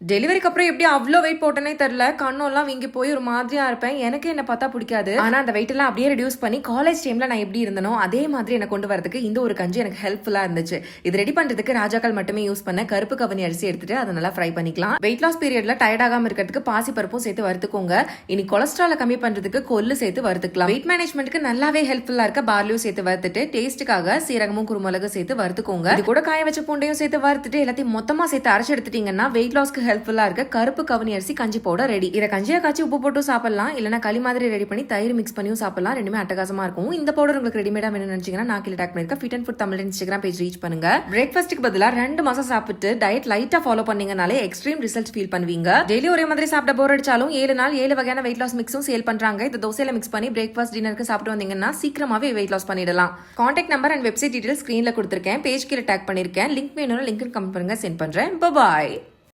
டெலிவரிக்கு அப்புறம் எப்படி அவ்வளோ வெயிட் போட்டேனே தெரில கண்ணெல்லாம் வீங்கி போய் ஒரு மாதிரியா இருப்பேன். எனக்கு என்ன பார்த்தா பிடிக்காது. ஆனால் அந்த வெயிட் எல்லாம் அப்படியே ரெடியூஸ் பண்ணி காலேஜ் டைம்ல நான் எப்படி இருந்தனோ அதே மாதிரி என்னை கொண்டு வரதுக்கு இந்த ஒரு கஞ்சி எனக்கு ஹெல்ப்ஃபுல்லாக இருந்துச்சு. இது ரெடி பண்ணுறதுக்கு ராஜாக்கள் மட்டுமே யூஸ் பண்ண கருப்பு கவனி அரிசி எடுத்துட்டு அதை நல்லா ஃப்ரை பண்ணிக்கலாம். வெயிட் லாஸ் பீரியட்ல டயர்ட் இருக்கிறதுக்கு பாசி பருப்பும் சேர்த்து வறுத்துக்கோங்க. இனி கொலஸ்ட்ரால கம்மி பண்ணுறதுக்கு கொள்ளு சேர்த்து வறுத்துக்கலாம். வெயிட் மேனேஜ்மெண்ட்டுக்கு நல்லாவே ஹெல்ப்ஃபுல்லாக இருக்க பார்லியும் சேர்த்து வறுத்துட்டு டேஸ்ட்டுக்காக சீரகமும் குருமிளகு சேர்த்து வறுத்துக்கோங்க. இது கூட காய வச்ச பூண்டையும் சேர்த்து வறுத்துட்டு எல்லாத்தையும் மொத்தமாக சேர்த்து அரைச்சு எடுத்துட்டீங்கன்னா வெயிட் லாஸ்க்கு ஹெல்ப்ஃபுல்லாக இருக்க. கருப்பு கவனி அரிசி கஞ்சி பவுடர் ரெடி இதை கஞ்சியாக காய்ச்சி உப்பு போட்டு சாப்பிடலாம். இல்லைனா களி மாதிரி ரெடி பண்ணி தயிர் மிக்ஸ் பண்ணியும் சாப்பிடலாம். ரெண்டுமே அட்டகாசமாக இருக்கும். இந்த பவுடர் உங்களுக்கு ரெடிமேடாக வேணும்னு நினச்சிங்கன்னா நான் கீழே டேக் பண்ணிருக்கேன் fit and food Tamil Instagram page reach பண்ணுங்க. பிரேக்ஃபாஸ்ட்டுக்கு பதிலாக ரெண்டு மாதம் சாப்பிட்டு டயட் லைட்டாக ஃபாலோ பண்ணீங்கனாலே எக்ஸ்ட்ரீம் ரிசல்ட் ஃபீல் பண்ணுவீங்க. டெய்லி ஒரே மாதிரி சாப்பிட போர் அடிச்சாலும் ஏழு நாள் ஏழு வகையான வெயிட் லாஸ் மிக்ஸும் சேல் பண்ணுறாங்க இந்த தோசையில மிக்ஸ் பண்ணி பிரேக்ஃபாஸ்ட் டின்னருக்கு சாப்பிட்டு வந்தீங்கன்னா சீக்கிரமாகவே வெயிட் லாஸ் பண்ணிடலாம். Contact number and website detail ஸ்க்ரீனில் கொடுத்துருக்கேன். பேஜ் கீழே டேக் பண்ணியிருக்கேன். லிங்க் வேணும் லிங்க் கமெண்ட் பண்ணுங்க. சென்ட் பண்ணுறேன் பாய்